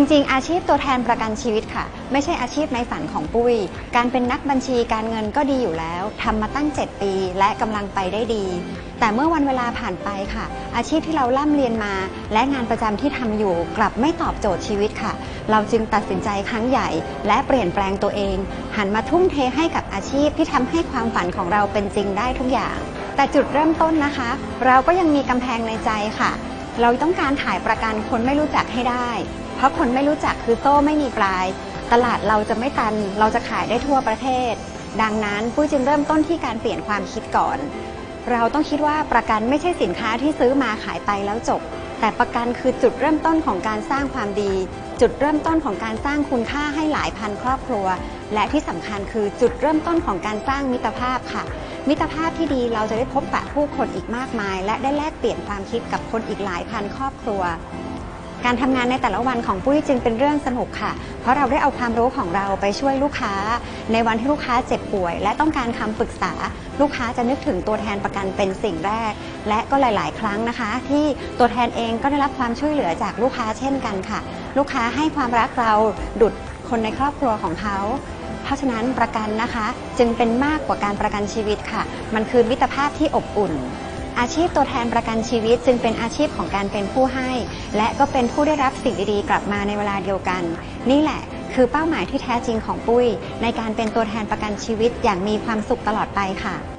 จริงๆ อาชีพตัวแทนประกันชีวิตค่ะ ไม่ใช่อาชีพในฝันของปุ้ย การเป็นนักบัญชีการเงินก็ดีอยู่แล้วทำมาตั้ง 7 ปี และกำลังไปได้ดี แต่เมื่อวันเวลาผ่านไปค่ะ อาชีพที่เราล่ำเรียนมา และงานประจำที่ทำอยู่กลับไม่ตอบโจทย์ชีวิตค่ะ เราจึงตัดสินใจครั้งใหญ่ และเปลี่ยนแปลงตัวเอง หันมาทุ่มเทให้กับอาชีพที่ทำให้ความฝันของเราเป็นจริงได้ทุกอย่าง แต่จุดเริ่มต้นนะคะ เราก็ยังมีกำแพงในใจค่ะ เราต้องการขายประกันคนไม่รู้จักให้ได้ เพราะคนไม่รู้จักคือโซ่ไม่มีปลาย ตลาดเราจะไม่ตัน เราจะขายได้ทั่วประเทศ ดังนั้นปุ้ยจึงเริ่มต้นที่การเปลี่ยนความคิดก่อน เราต้องคิดว่าประกันไม่ใช่สินค้าที่ซื้อมาขายไปแล้วจบ แต่ประกันคือจุดเริ่มต้นของการสร้างความดี จุดเริ่มต้นของการสร้างคุณค่าให้หลายพันครอบครัว และที่สำคัญคือจุดเริ่มต้นของการสร้างมิตรภาพค่ะมิตรภาพที่ดีเราจะได้พบปะผู้คนอีกมากมาย และได้แลกเปลี่ยนความคิดกับคนอีกหลายพันครอบครัว การทำงานในแต่ละวันของปุ้ยจึงเป็นเรื่องสนุกค่ะ เพราะเราได้เอาความรู้ของเราไปช่วยลูกค้า ในวันที่ลูกค้าเจ็บป่วย และต้องการคำปรึกษา ลูกค้าจะนึกถึงตัวแทนประกันเป็นสิ่งแรก และก็หลาย ๆ ครั้งนะคะ ที่ตัวแทนเองก็ได้รับความช่วยเหลือจากลูกค้าเช่นกันค่ะ ลูกค้าให้ความรักเราดุดคนในครอบครัวของเขาเพราะฉะนั้นประกันนะคะ จึงเป็นมากกว่าการประกันชีวิตค่ะ มันคือมิตรภาพที่อบอุ่น อาชีพตัวแทนประกันชีวิต จึงเป็นอาชีพของการเป็นผู้ให้ และก็เป็นผู้ได้รับสิ่งดีๆ กลับมาในเวลาเดียวกัน นี่แหละคือเป้าหมายที่แท้จริงของปุ้ย ในการเป็นตัวแทนประกันชีวิตอย่างมีความสุขตลอดไปค่ะ